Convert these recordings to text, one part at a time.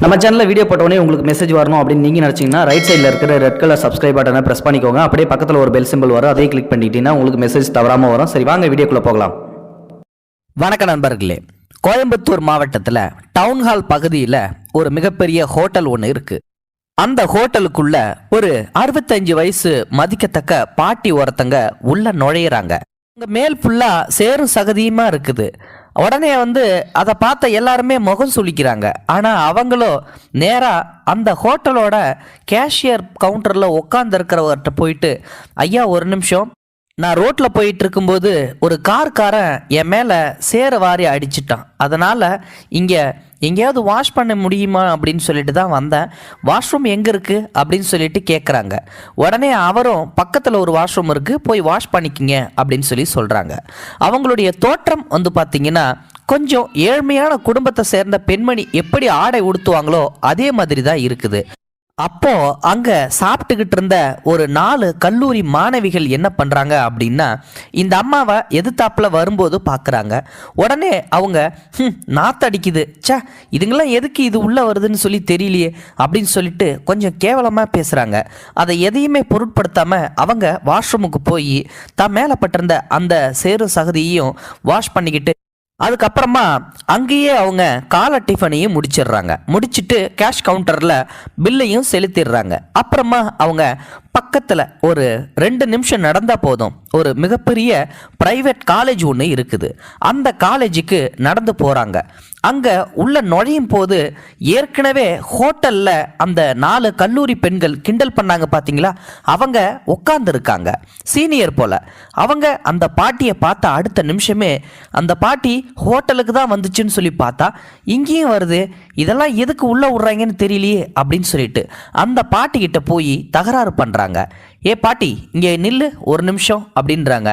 நம்ம சேனலில் வீடியோ போட்டோடனே உங்களுக்கு மெசேஜ் வரணும் அப்படின்னு நீங்கள் நினச்சிங்கன்னா ரைட் சைடில் இருக்கிற ரெட் கலர் சப்ஸ்கிரைப் பட்டனை ப்ரெஸ் பண்ணிக்கோங்க. அப்படியே பக்கத்தில் ஒரு பெல் சிம்பிள் வரும். அதையும் கிளிக் பண்ணிட்டீங்கன்னா உங்களுக்கு மெசேஜ் தவறாமல் வரும். சரி வாங்க வீடியோக்குள்ளே போகலாம். வணக்க நண்பர்களே. கோயம்புத்தூர் மாவட்டத்தில் டவுன்ஹால் பகுதியில் ஒரு மிகப்பெரிய ஹோட்டல் ஒன்று இருக்குது அந்த ஹோட்டலுக்குள்ள ஒரு அறுபத்தஞ்சு வயசு மதிக்கத்தக்க பாட்டி ஒருத்தங்க உள்ள நுழையிறாங்க. அங்க மேல் ஃபுல்லா சேரும் சகதியுமா இருக்குது. உடனே வந்து அதை பார்த்த எல்லாருமே முகம் சுழிக்கிறாங்க ஆனால் அவங்களும் நேராக அந்த ஹோட்டலோட கேஷியர் கவுண்டரில் உட்காந்துருக்கிறவர்கிட்ட போயிட்டு ஐயா ஒரு நிமிஷம். நான் ரோட்டில் போயிட்டு இருக்கும்போது ஒரு கார்காரன் என் மேலே சேர வாரி அடிச்சிட்டான். அதனால் இங்கே எங்கேயாவது வாஷ் பண்ண முடியுமா அப்படின்னு சொல்லிட்டு தான் வந்தேன். வாஷ்ரூம் எங்கே இருக்குது அப்படின்னு சொல்லிட்டு கேட்குறாங்க உடனே அவரும் பக்கத்தில் ஒரு வாஷ்ரூம் இருக்குது போய் வாஷ் பண்ணிக்கிங்க அப்படின்னு சொல்லி சொல்கிறாங்க அவங்களுடைய தோற்றம் வந்து பார்த்திங்கன்னா கொஞ்சம் ஏழ்மையான குடும்பத்தை சேர்ந்த பெண்மணி எப்படி ஆடை உடுத்துவாங்களோ அதே மாதிரி தான் இருக்குது. அப்போ அங்க சாப்பிட்டுக்கிட்டு இருந்த ஒரு நாலு கல்லூரி மாணவிகள் என்ன பண்றாங்க அப்படின்னா இந்த அம்மாவை எதிர்த்தாப்புல வரும்போது பார்க்குறாங்க உடனே அவங்க நாத்தடிக்குது ச்சே இதுங்கெல்லாம் எதுக்கு இது உள்ள வருதுன்னு சொல்லி தெரியலையே அப்படின்னு சொல்லிட்டு கொஞ்சம் கேவலமா பேசுறாங்க. அதை எதையுமே பொருட்படுத்தாம அவங்க வாஷ்ரூமுக்கு போய் தான் மேலே பட்டிருந்த அந்த சேரு சகதியையும் வாஷ் பண்ணிக்கிட்டு அதுக்கப்புறமா அங்கேயே அவங்க கால டிஃபனையும் முடிச்சிடுறாங்க. முடிச்சுட்டு கேஷ் கவுண்டரில் பில்லையும் செலுத்திடுறாங்க. அப்புறமா அவங்க பக்கத்தில் ஒரு ரெண்டு நிமிஷம் நடந்தால் போதும். ஒரு மிகப்பெரிய ப்ரைவேட் காலேஜ் ஒன்று இருக்குது. அந்த காலேஜுக்கு நடந்து போகிறாங்க அங்கே உள்ள நுழையும் போது ஏற்கனவே ஹோட்டலில் அந்த நாலு கல்லூரி பெண்கள் கிண்டல் பண்ணாங்க பார்த்தீங்களா அவங்க உட்காந்துருக்காங்க சீனியர் போல். அவங்க அந்த பாட்டியை பார்த்த அடுத்த நிமிஷமே அந்த பாட்டி ஹோட்டலுக்கு தான் வந்துச்சுன்னு சொல்லி பார்த்தா இங்கேயும் வருது. இதெல்லாம் எதுக்கு உள்ளே விட்றாங்கன்னு தெரியலையே அப்படின்னு சொல்லிட்டு அந்த பாட்டிக்கிட்ட போய் தகராறு பண்ணுறாங்க ஏ பாட்டி இங்கே நில்லு ஒரு நிமிஷம் அப்படின்றாங்க.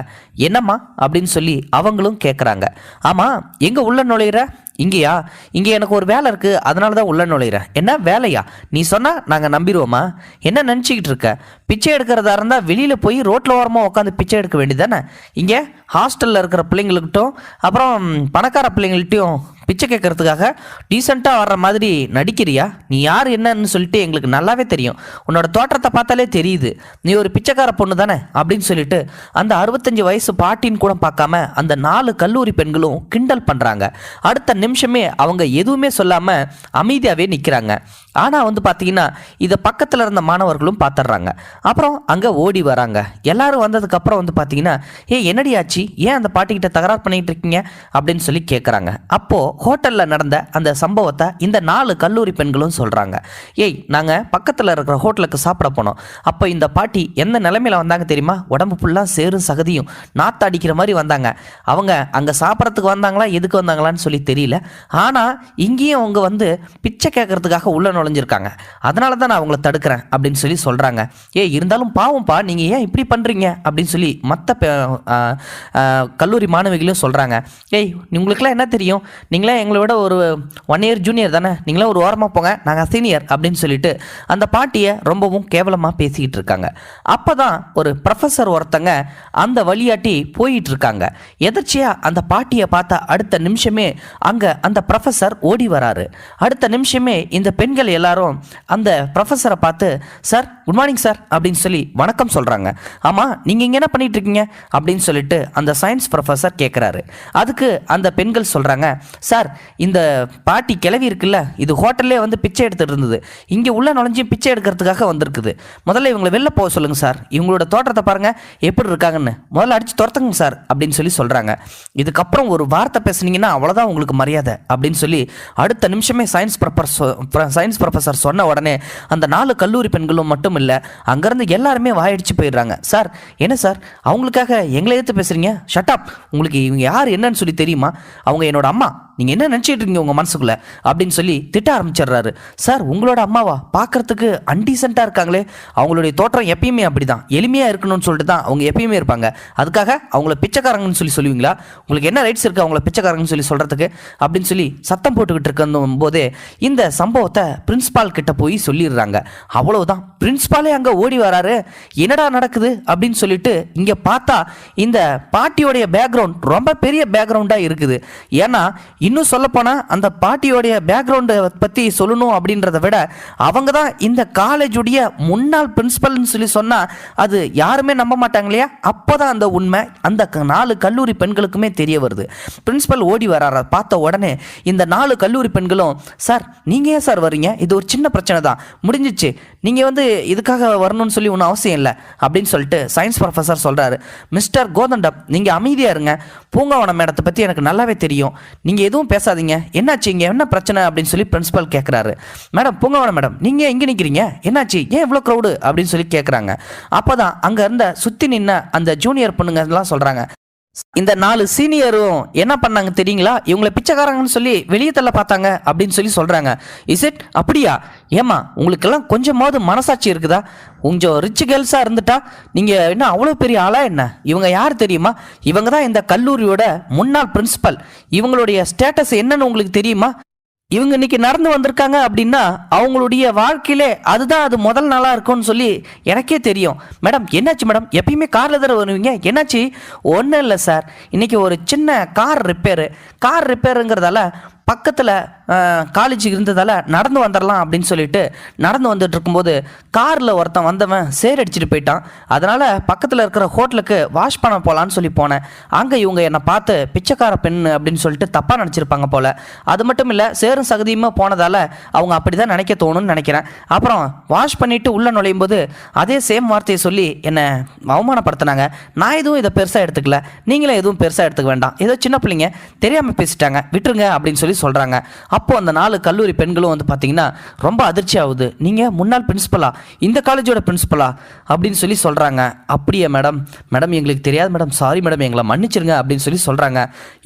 என்னம்மா? அப்படின்னு சொல்லி அவங்களும் கேட்குறாங்க ஆமாம் எங்கே உள்ள நுழையிற? இங்கேயா. இங்கே எனக்கு ஒரு வேலை இருக்குது அதனால தான் உள்ள நுழையிறேன். என்ன வேலையா? நீ சொன்னால் நாங்கள் நம்பிடுவோமா என்ன நினச்சிக்கிட்டு இருக்க? பிச்சை எடுக்கிறதா இருந்தால் வெளியில் போய் ரோட்டில் ஓரமாக உட்காந்து பிச்சை எடுக்க வேண்டியதானே இங்கே ஹாஸ்டலில் இருக்கிற பிள்ளைங்களுக்கிட்டும் அப்புறம் பணக்கார பிள்ளைங்கள்ட்டையும் பிச்சை கேட்கறதுக்காக டீசெண்டாக வர்ற மாதிரி நடிக்கிறியா? நீ யார் என்னன்னு சொல்லிட்டு எங்களுக்கு நல்லாவே தெரியும். உன்னோட தோற்றத்தை பார்த்தாலே தெரியுது. நீ ஒரு பிச்சைக்கார பொண்ணு தானே? அப்படின்னு சொல்லிட்டு அந்த அறுபத்தஞ்சு வயசு பாட்டின்னு கூட பார்க்காம அந்த நாலு கல்லூரி பெண்களும் கிண்டல் பண்ணுறாங்க அடுத்த நிமிஷமே அவங்க எதுவுமே சொல்லாமல் அமைதியாகவே நிற்கிறாங்க ஆனால் வந்து பார்த்தீங்கன்னா இதை பக்கத்தில் இருந்த மாணவர்களும் பார்த்துட்றாங்க அப்புறம் அங்கே ஓடி வராங்க. எல்லாரும் வந்ததுக்கப்புறம் வந்து பார்த்தீங்கன்னா ஏ என்னடி ஆச்சு? ஏன் அந்த பாட்டிக்கிட்ட தகராறு பண்ணிகிட்டு இருக்கீங்க? அப்படின்னு சொல்லி கேட்குறாங்க அப்போது ஹோட்டலில் நடந்த அந்த சம்பவத்தை இந்த நாலு கல்லூரி பெண்களும் சொல்கிறாங்க ஏய் நாங்கள் பக்கத்தில் இருக்கிற ஹோட்டலுக்கு சாப்பிட போனோம். அப்போ இந்த பாட்டி எந்த நிலைமையில் வந்தாங்க தெரியுமா? உடம்பு ஃபுல்லாக சேரும் சகதியும் நாத்து அடிக்கிற மாதிரி வந்தாங்க. அவங்க அங்கே சாப்பிட்றதுக்கு வந்தாங்களா? எதுக்கு வந்தாங்களான்னு சொல்லி தெரியல. ஆனால் இங்கேயும் அவங்க வந்து பிச்சை கேட்கறதுக்காக உள்ள நுழைஞ்சிருக்காங்க. அதனால தான் நான் அவங்கள தடுக்கிறேன் அப்படின்னு சொல்லி சொல்கிறாங்க ஏ இருந்தாலும் பாவம்ப்பா நீங்கள் ஏன் இப்படி பண்ணுறீங்க அப்படின்னு சொல்லி மற்ற கல்லூரி மாணவிகளும் சொல்கிறாங்க ஏய் உங்களுக்குலாம் என்ன தெரியும்? நீங்களே எங்களை விட ஒரு ஒன் இயர் ஜூனியர் தானே? நீங்களே ஒரு ஓரமாக போங்க நாங்கள் சீனியர் அப்படின்னு சொல்லிட்டு அந்த பாட்டியை ரொம்பவும் கேவலமாக பேசிக்கிட்டு இருக்காங்க. அப்போ தான் ஒரு ப்ரொஃபஸர் ஒருத்தங்க அந்த வழியாட்டி போயிட்டு இருக்காங்க. எதர்ச்சியாக அந்த பாட்டியை பார்த்த அடுத்த நிமிஷமே அங்கே அந்த ப்ரொஃபஸர் ஓடி வராரு. அடுத்த நிமிஷமே இந்த பெண்கள் எல்லாரும் அந்த ப்ரொஃபஸரை பார்த்து சார் குட் மார்னிங் சார் அப்படின்னு சொல்லி வணக்கம் சொல்கிறாங்க ஆமாம் நீங்கள் இங்கே என்ன பண்ணிட்டு இருக்கீங்க அப்படின்னு சொல்லிட்டு அந்த சயின்ஸ் ப்ரொஃபஸர் கேட்குறாரு அதுக்கு அந்த பெண்கள் சொல்கிறாங்க சார் இந்த பாட்டி கிளவி இருக்குல்ல இது ஹோட்டல்லே வந்து பிச்சை எடுத்துட்டு இருந்தது. இங்கே உள்ள நுழைஞ்சி பிச்சை எடுக்கிறதுக்காக வந்திருக்குது. முதல்ல இவங்களை வெளில போக சொல்லுங்கள் சார் இவங்களோட தோற்றத்தை பாருங்கள் எப்படி இருக்காங்கன்னு. முதல்ல அடித்து துரத்துங்க சார் அப்படின்னு சொல்லி சொல்கிறாங்க இதுக்கப்புறம் ஒரு வார்த்தை பேசுனீங்கன்னா அவ்வளோதான் உங்களுக்கு மரியாதை அப்படின்னு சொல்லி அடுத்த நிமிஷமே சயின்ஸ் ப்ரொஃபஸர் சயின்ஸ் ப்ரொஃபஸர் சொன்ன உடனே அந்த நாலு கல்லூரி பெண்களும் மட்டும் இல்லை அங்கேருந்து எல்லாருமே வாயடிச்சு போயிடுறாங்க. சார் என்ன சார்? அவங்களுக்காக எங்களை எதிர்த்து பேசுகிறீங்க ஷட்டப் உங்களுக்கு இவங்க யார் என்னன்னு சொல்லி தெரியுமா? அவங்க என்னோட அம்மா. நீங்கள் என்ன நினச்சிட்டு இருக்கீங்க உங்கள் மனசுக்குள்ள? அப்படின்னு சொல்லி திட்ட ஆரம்பிச்சிடுறாரு. சார் உங்களோட அம்மாவா? பார்க்கறதுக்கு அன்டீசெண்டாக இருக்காங்களே. அவங்களுடைய தோற்றம் எப்பயுமே அப்படிதான். எளிமையாக இருக்கணும்னு சொல்லிட்டு தான் அவங்க எப்பயுமே இருப்பாங்க. அதுக்காக அவங்கள பிச்சைக்காரங்கன்னு சொல்லி சொல்லுவீங்களா? உங்களுக்கு என்ன ரைட்ஸ் இருக்குது அவங்கள பிச்சைக்காரங்கன்னு சொல்லி சொல்கிறதுக்கு அப்படின்னு சொல்லி சத்தம் போட்டுக்கிட்டு இருக்கணும் போதே இந்த சம்பவத்தை பிரின்ஸ்பால் கிட்ட போய் சொல்லிடுறாங்க. அவ்வளவுதான். பிரின்ஸ்பாலே அங்கே ஓடி வராரு. என்னடா நடக்குது? அப்படின்னு சொல்லிட்டு இங்கே பார்த்தா இந்த பாட்டியோடைய பேக்ரவுண்ட் ரொம்ப பெரிய பேக்ரவுண்டாக இருக்குது. ஏன்னா இன்னும் சொல்லப்போனால் அந்த பாட்டியோடைய பேக்ரவுண்டை பற்றி சொல்லணும் அப்படின்றத விட அவங்க தான் இந்த காலேஜுடைய முன்னாள் பிரின்ஸிபல்னு சொல்லி சொன்னால் அது யாருமே நம்ப மாட்டாங்க இல்லையா? அப்போ தான் அந்த உண்மை அந்த க- நாலு கல்லூரி பெண்களுக்குமே தெரிய வருது. பிரின்சிபல் ஓடி வரார பார்த்த உடனே இந்த நாலு கல்லூரி பெண்களும் சார் நீங்கள் ஏன் சார் வர்றீங்க? இது ஒரு சின்ன பிரச்சனை தான். முடிஞ்சிச்சு. நீங்கள் வந்து இதுக்காக வரணும்னு சொல்லி ஒன்றும் அவசியம் இல்லை அப்படின்னு சொல்லிட்டு சயின்ஸ் ப்ரொஃபஸர் சொல்கிறாரு மிஸ்டர் கோதண்டப் நீங்கள் அமைதியாக இருங்க. பூங்காவனம் மேடத்தை பற்றி எனக்கு நல்லாவே தெரியும். நீங்கள் எதுவும் பேசாதீங்க. என்னாச்சு இங்கே? என்ன பிரச்சனை? அப்படின்னு சொல்லி பிரின்சிபல் கேட்குறாரு மேடம் பூங்காவன மேடம் நீங்கள் எங்கே நிற்கிறீங்க என்னாச்சு? ஏன் இவ்வளோ க்ரௌடு அப்படின்னு சொல்லி கேட்குறாங்க அப்போ தான் அங்கே இருந்த சுற்றி நின்ன அந்த ஜூனியர் பொண்ணுங்கலாம் சொல்கிறாங்க இந்த நாலு சீனியரும் என்ன பண்ணாங்க தெரியுங்களா? இவங்களை பிச்சைக்காரங்கன்னு சொல்லி வெளியே தள்ள பார்த்தாங்க அப்படின்னு சொல்லி சொல்கிறாங்க இஸ் இட் அப்படியா? ஏமா உங்களுக்கெல்லாம் கொஞ்சமாவது மனசாட்சி இருக்குதா? கொஞ்சம் ரிச் கேர்ள்ஸாக இருந்துட்டா நீங்கள் என்ன அவ்வளோ பெரிய ஆளா என்ன? இவங்க யார் தெரியுமா? இவங்க தான் இந்த கல்லூரியோட முன்னாள் பிரின்சிபல் இவங்களுடைய ஸ்டேட்டஸ் என்னன்னு உங்களுக்கு தெரியுமா? இவங்க இன்னைக்கு நடந்து வந்திருக்காங்க அப்படின்னா அவங்களுடைய வாழ்க்கையிலே அதுதான் அது முதல் நாளாக இருக்கும்னு சொல்லி எனக்கே தெரியும். மேடம் என்னாச்சு மேடம்? எப்பயுமே காரில் தானே வருவீங்க? என்னாச்சு? ஒன்றும் இல்லை சார். இன்றைக்கி ஒரு சின்ன கார் ரிப்பேரு. கார் ரிப்பேருங்கிறதால பக்கத்தில் காலேஜ் இருந்ததால் நடந்து வந்துடலாம் அப்படின்னு சொல்லிட்டு நடந்து வந்துட்டு இருக்கும்போது காரில் ஒருத்தன் வந்தவன் சேர் அடிச்சிட்டு போயிட்டான். அதனால் பக்கத்தில் இருக்கிற ஹோட்டலுக்கு வாஷ் பண்ண போகலான்னு சொல்லி போனேன். அங்கே இவங்க என்னை பார்த்து பிச்சைக்கார பெண் அப்படின்னு சொல்லிட்டு தப்பாக நினச்சிருப்பாங்க போல். அது மட்டும் இல்லை சேரும் சகதியுமாக போனதால் அவங்க அப்படி தான் நினைக்க தோணும்னு நினைக்கிறேன். அப்புறம் வாஷ் பண்ணிவிட்டு உள்ளே நுழையும் போது அதே சேம் வார்த்தையை சொல்லி என்னை அவமானப்படுத்தினாங்க. நான் எதுவும் இதை பெருசாக எடுத்துக்கல. நீங்களும் எதுவும் பெருசாக எடுத்துக்க வேண்டாம். ஏதோ சின்ன பிள்ளைங்க தெரியாமல் பேசிட்டாங்க. விட்டுருங்க அப்படின்னு சொல்லி சொல்கிறாங்க அப்போது அந்த நாலு கல்லூரி பெண்களும் வந்து பார்த்தீங்கன்னா ரொம்ப அதிர்ச்சி ஆகுது. நீங்கள் முன்னாள் பிரின்ஸிபலா இந்த காலேஜோட பிரின்ஸிபலா அப்படின்னு சொல்லி சொல்கிறாங்க அப்படியே மேடம் மேடம் எங்களுக்கு தெரியாது மேடம் சாரி மேடம் எங்களை மன்னிச்சிருங்க அப்படின்னு சொல்லி சொல்கிறாங்க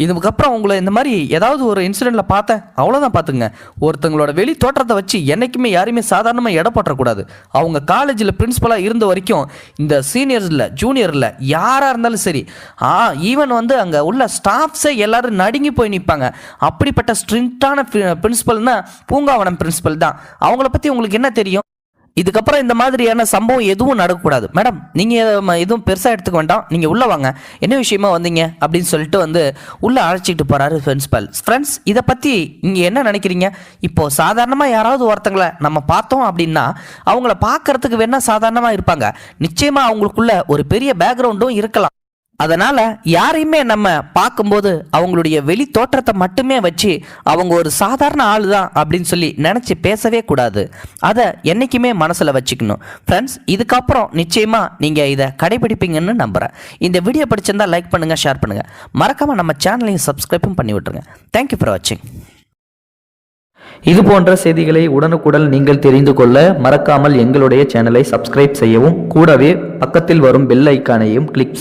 இதுக்கப்புறம் உங்களை இந்த மாதிரி ஏதாவது ஒரு இன்சிடெண்ட்டில் பார்த்தேன். அவ்வளோதான் பார்த்துங்க ஒருத்தங்களோட வெளி தோற்றத்தை வச்சு என்னைக்குமே யாருமே சாதாரணமாக எடை போட்டக்கூடாது. அவங்க காலேஜில் பிரின்ஸிபலாக இருந்த வரைக்கும் இந்த சீனியர்ஸில் ஜூனியரில் யாராக இருந்தாலும் சரி ஆ ஈவன் வந்து அங்கே உள்ள ஸ்டாஃப்ஸே எல்லாரும் நடுங்கி போய் நிற்பாங்க அப்படிப்பட்ட ஸ்ட்ரிக்டான பிரின்சிபல்னா பூங்காவனம் பிரின்சிபல் தான். அவங்கள பற்றி உங்களுக்கு என்ன தெரியும்? இதுக்கப்புறம் இந்த மாதிரியான சம்பவம் எதுவும் நடக்கக்கூடாது. மேடம் நீங்கள் எதுவும் பெருசாக எடுத்துக்க வேண்டாம். நீங்கள் உள்ளே வாங்க. என்ன விஷயமா வந்தீங்க? அப்படின்னு சொல்லிட்டு வந்து உள்ளே அழைச்சிட்டு போகிறாரு பிரின்சிபல். ஃப்ரெண்ட்ஸ் இதை பற்றி நீங்கள் என்ன நினைக்கிறீங்க? இப்போ சாதாரணமாக யாராவது ஒருத்தங்களை நம்ம பார்த்தோம் அப்படின்னா அவங்கள பார்க்கறதுக்கு வேணால் சாதாரணமாக இருப்பாங்க. நிச்சயமாக அவங்களுக்குள்ள ஒரு பெரிய பேக்ரவுண்டும் இருக்கலாம். அதனால யாரையுமே நம்ம பார்க்கும்போது அவங்களுடைய வெளி தோற்றத்தை மட்டுமே வச்சு அவங்க ஒரு சாதாரண ஆள் தான் அப்படின்னு சொல்லி நினச்சி பேசவே கூடாது. அதை என்றைக்குமே மனசில் வச்சுக்கணும். ஃப்ரெண்ட்ஸ் இதுக்கப்புறம் நிச்சயமாக நீங்கள் இதை கடைபிடிப்பீங்கன்னு நம்புகிறேன் இந்த வீடியோ பிடிச்சிருந்தா லைக் பண்ணுங்கள் ஷேர் பண்ணுங்கள் மறக்காமல் நம்ம சேனலையும் சப்ஸ்கிரைப்பும் பண்ணி விட்ருங்க தேங்க்யூ ஃபார் வாட்சிங் இது போன்ற செய்திகளை உடனுக்குடன் நீங்கள் தெரிந்து கொள்ள மறக்காமல் எங்களுடைய சேனலை சப்ஸ்கிரைப் செய்யவும் கூடவே பக்கத்தில் வரும் பெல் ஐக்கானையும் கிளிக்